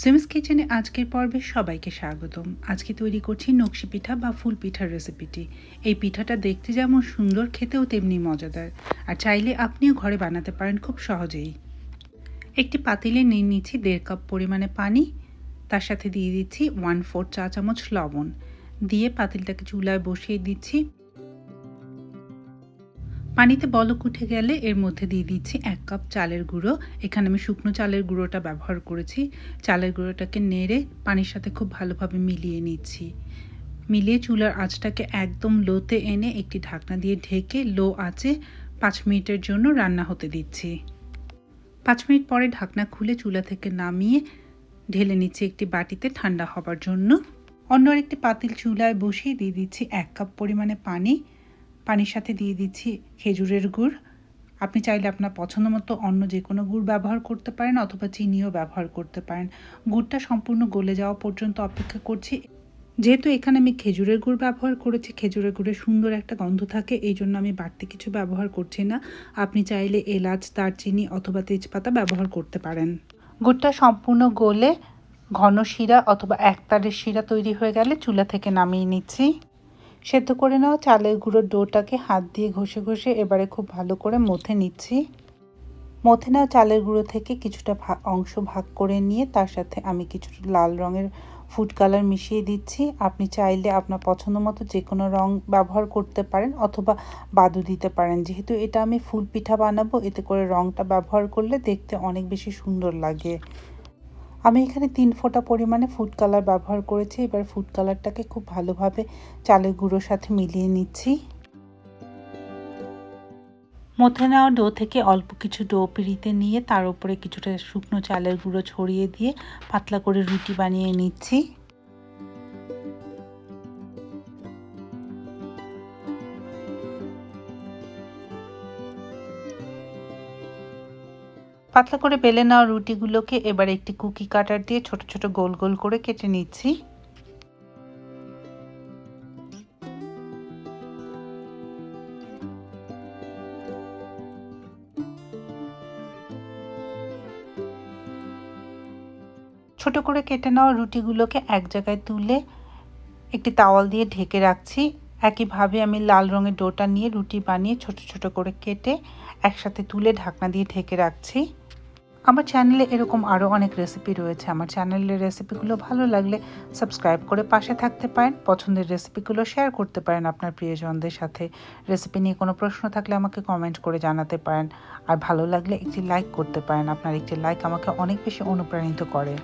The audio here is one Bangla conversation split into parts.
সিমস কিচেনে আজকের পর্বে সবাইকে স্বাগতম। আজকে তৈরি করছি নকশি পিঠা বা ফুল পিঠার রেসিপিটি এই পিঠাটা দেখতে যেমন সুন্দর, খেতেও তেমনি মজাদার। আর চাইলে আপনিও ঘরে বানাতে পারেন খুব সহজেই। একটি পাতিলে নিয়ে নিচ্ছি দেড় কাপ পরিমাণে পানি। তার সাথে দিয়ে দিচ্ছি ওয়ান ফোর চা চামচ লবণ। দিয়ে পাতিলটাকে চুলায় বসিয়ে দিচ্ছি। পানিতে বলক উঠে গেলে এর মধ্যে দিয়ে দিচ্ছি এক কাপ চালের গুঁড়ো। এখানে আমি শুকনো চালের গুঁড়োটা ব্যবহার করেছি। চালের গুঁড়োটাকে নেড়ে পানির সাথে খুব ভালোভাবে মিলিয়ে নিচ্ছি। মিলিয়ে চুলার আঁচটাকে একদম লোতে এনে একটি ঢাকনা দিয়ে ঢেকে লো আঁচে পাঁচ মিনিটের জন্য রান্না হতে দিচ্ছি। পাঁচ মিনিট পরে ঢাকনা খুলে চুলা থেকে নামিয়ে ঢেলে নিচ্ছি একটি বাটিতে ঠান্ডা হবার জন্য। অন্য একটি পাতিল চুলায় বসিয়ে দিয়ে দিচ্ছি এক কাপ পরিমাণে পানি। পানির সাথে দিয়ে দিচ্ছি খেজুরের গুড়। আপনি চাইলে আপনার পছন্দ মতো অন্য যে কোনো গুড় ব্যবহার করতে পারেন অথবা চিনিও ব্যবহার করতে পারেন। গুড়টা সম্পূর্ণ গলে যাওয়া পর্যন্ত অপেক্ষা করছি। যেহেতু এখানে আমি খেজুরের গুড় ব্যবহার করেছি, খেজুরের গুড়ে সুন্দর একটা গন্ধ থাকে, এই জন্য আমি বাড়তি কিছু ব্যবহার করছি না। আপনি চাইলে এলাচ, দারচিনি অথবা তেজপাতা ব্যবহার করতে পারেন। গুড়টা সম্পূর্ণ গলে ঘন শিরা অথবা একতারের শিরা তৈরি হয়ে গেলে চুলা থেকে নামিয়ে নিচ্ছি। সেদ্ধ করে নেওয়া চালের গুঁড়োর ডোটাকে হাত দিয়ে ঘষে ঘষে এবারে খুব ভালো করে মথে নিচ্ছি। মথে নেওয়া চালের গুঁড়ো থেকে কিছুটা অংশ ভাগ করে নিয়ে তার সাথে আমি কিছুটা লাল রঙের ফুড কালার মিশিয়ে দিচ্ছি। আপনি চাইলে আপনার পছন্দ মতো যে কোনো রং ব্যবহার করতে পারেন অথবা বাদু দিতে পারেন। যেহেতু এটা আমি ফুল পিঠা বানাবো, এতে করে রংটা ব্যবহার করলে দেখতে অনেক বেশি সুন্দর লাগে। আমি এখানে তিন ফোঁটা পরিমাণে ফুড কালার ব্যবহার করেছি। এবার ফুড কালারটাকে খুব ভালোভাবে চালের গুঁড়োর সাথে মিলিয়ে নিচ্ছি। মথে নেওয়া ডো থেকে অল্প কিছু ডো পিড়িতে নিয়ে তার উপরে কিছুটা শুকনো চালের গুঁড়ো ছড়িয়ে দিয়ে পাতলা করে রুটি বানিয়ে নিচ্ছি। পাতলা করে বেলে নেওয়া রুটিগুলোকে এবার একটি কুকি কাটার দিয়ে ছোট ছোট গোল গোল করে কেটে নিচ্ছি। ছোট করে কেটে নেওয়া রুটিগুলোকে এক জায়গায় তুলে একটি তাওয়াল দিয়ে ঢেকে রাখছি। একইভাবে আমি লাল রঙের ডোটা নিয়ে রুটি বানিয়ে ছোট ছোট করে কেটে একসাথে তুলে ঢাকনা দিয়ে ঢেকে রাখছি। আমার চ্যানেলে এরকম আরও অনেক রেসিপি রয়েছে। আমার চ্যানেলের রেসিপিগুলো ভালো লাগলে সাবস্ক্রাইব করে পাশে থাকতে পারেন। পছন্দের রেসিপিগুলো শেয়ার করতে পারেন আপনার প্রিয়জনদের সাথে। রেসিপি নিয়ে কোনো প্রশ্ন থাকলে আমাকে কমেন্ট করে জানাতে পারেন। আর ভালো লাগলে একটি লাইক করতে পারেন। আপনার একটি লাইক আমাকে অনেক বেশি অনুপ্রাণিত করে।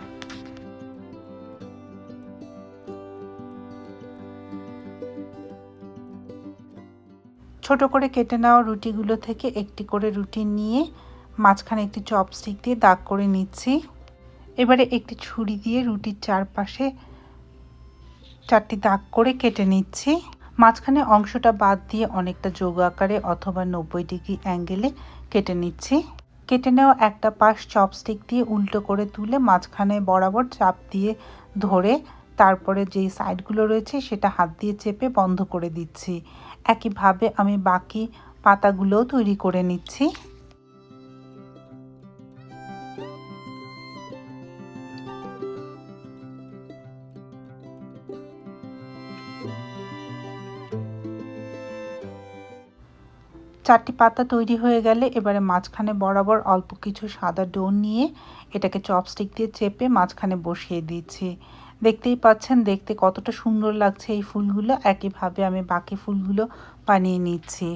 ছোট করে কেটে নেওয়া রুটিগুলো থেকে, একটি করে রুটি নিয়ে মাঝখানে একটি চপস্টিক দিয়ে দাগ করে নিচ্ছি। এবারে একটি ছুরি দিয়ে রুটির চারপাশে চারটি দাগ করে কেটে নিচ্ছি। মাঝখানে অংশটা বাদ দিয়ে অনেকটা যোগ আকারে অথবা নব্বই ডিগ্রি অ্যাঙ্গেলে কেটে নিচ্ছি। কেটে নেওয়া একটা পাশ চপস্টিক দিয়ে উল্টো করে তুলে মাঝখানে বরাবর চাপ দিয়ে ধরে তারপরে যেই সাইডগুলো রয়েছে সেটা হাত দিয়ে চেপে বন্ধ করে দিচ্ছি। একইভাবে আমি বাকি পাতাগুলোও তৈরি করে নিচ্ছি। চারটি পাতা তৈরি হয়ে গেলে এবারে মাঝখানে বরাবর অল্প কিছু সাদা ডোন নিয়ে এটাকে চপস্টিক দিয়ে চেপে মাঝখানে বসিয়ে দিচ্ছি। দেখতেই পাচ্ছেন, দেখতে কতটা সুন্দর লাগছে এই ফুলগুলো। একইভাবে আমি বাকি ফুলগুলো বানিয়ে নিচ্ছি।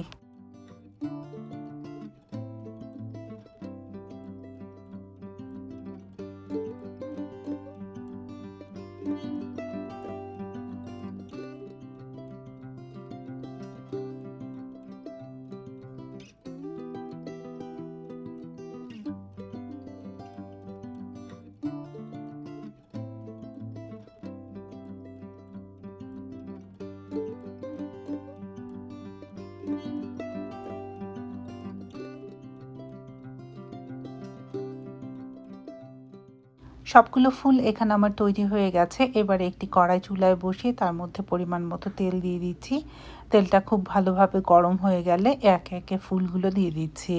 সবগুলো ফুল এখানে আমার তৈরি হয়ে গেছে। এবারে একটি কড়াই চুলায় বসিয়ে তার মধ্যে পরিমাণ মতো তেল দিয়ে দিচ্ছি। তেলটা খুব ভালোভাবে গরম হয়ে গেলে একে একে ফুলগুলো দিয়ে দিচ্ছি।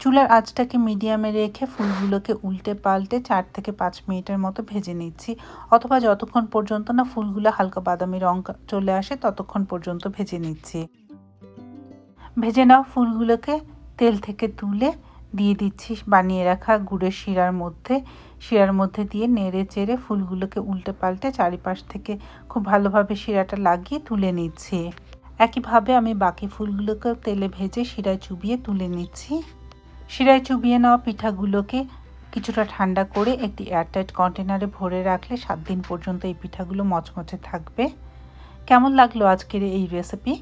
চুলার আঁচটাকে মিডিয়ামে রেখে ফুলগুলোকে উল্টে পাল্টে চার থেকে পাঁচ মিনিটের মতো ভেজে নিচ্ছি। অথবা যতক্ষণ পর্যন্ত না ফুলগুলো হালকা বাদামি রং চলে আসে, ততক্ষণ পর্যন্ত ভেজে নিচ্ছি। ভেজে নাও ফুলগুলোকে তেল থেকে তুলে দিয়ে দিচ্ছি, বানিয়ে রাখা গুড়ের শিরার মধ্যে। শিরার মধ্যে দিয়ে নেড়ে চেড়ে ফুলগুলোকে উল্টে পাল্টে চারিপাশ থেকে খুব ভালোভাবে শিরাটা লাগিয়ে তুলে নিচ্ছি। একইভাবে আমি বাকি ফুলগুলোকে তেলে ভেজে শিরায় চুবিয়ে তুলে নিচ্ছি। শিরায় চুবিয়ে নেওয়া পিঠাগুলোকে কিছুটা ঠান্ডা করে একটি এয়ারটাইট কন্টেনারে ভরে রাখলে সাত দিন পর্যন্ত এই পিঠাগুলো মচমচে থাকবে। কেমন লাগল আজকের এই রেসিপি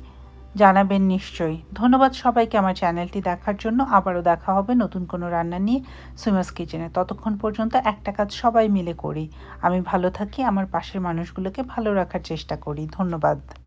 জানাবেন নিশ্চয়ই। ধন্যবাদ সবাইকে আমার চ্যানেলটি দেখার জন্য। আবারও দেখা হবে নতুন কোনো রান্না নিয়ে সুইমাস কিচেনে। ততক্ষণ পর্যন্ত একটা কাজ সবাই মিলে করি। আমি ভালো থাকি, আমার পাশের মানুষগুলোকে ভালো রাখার চেষ্টা করি। ধন্যবাদ।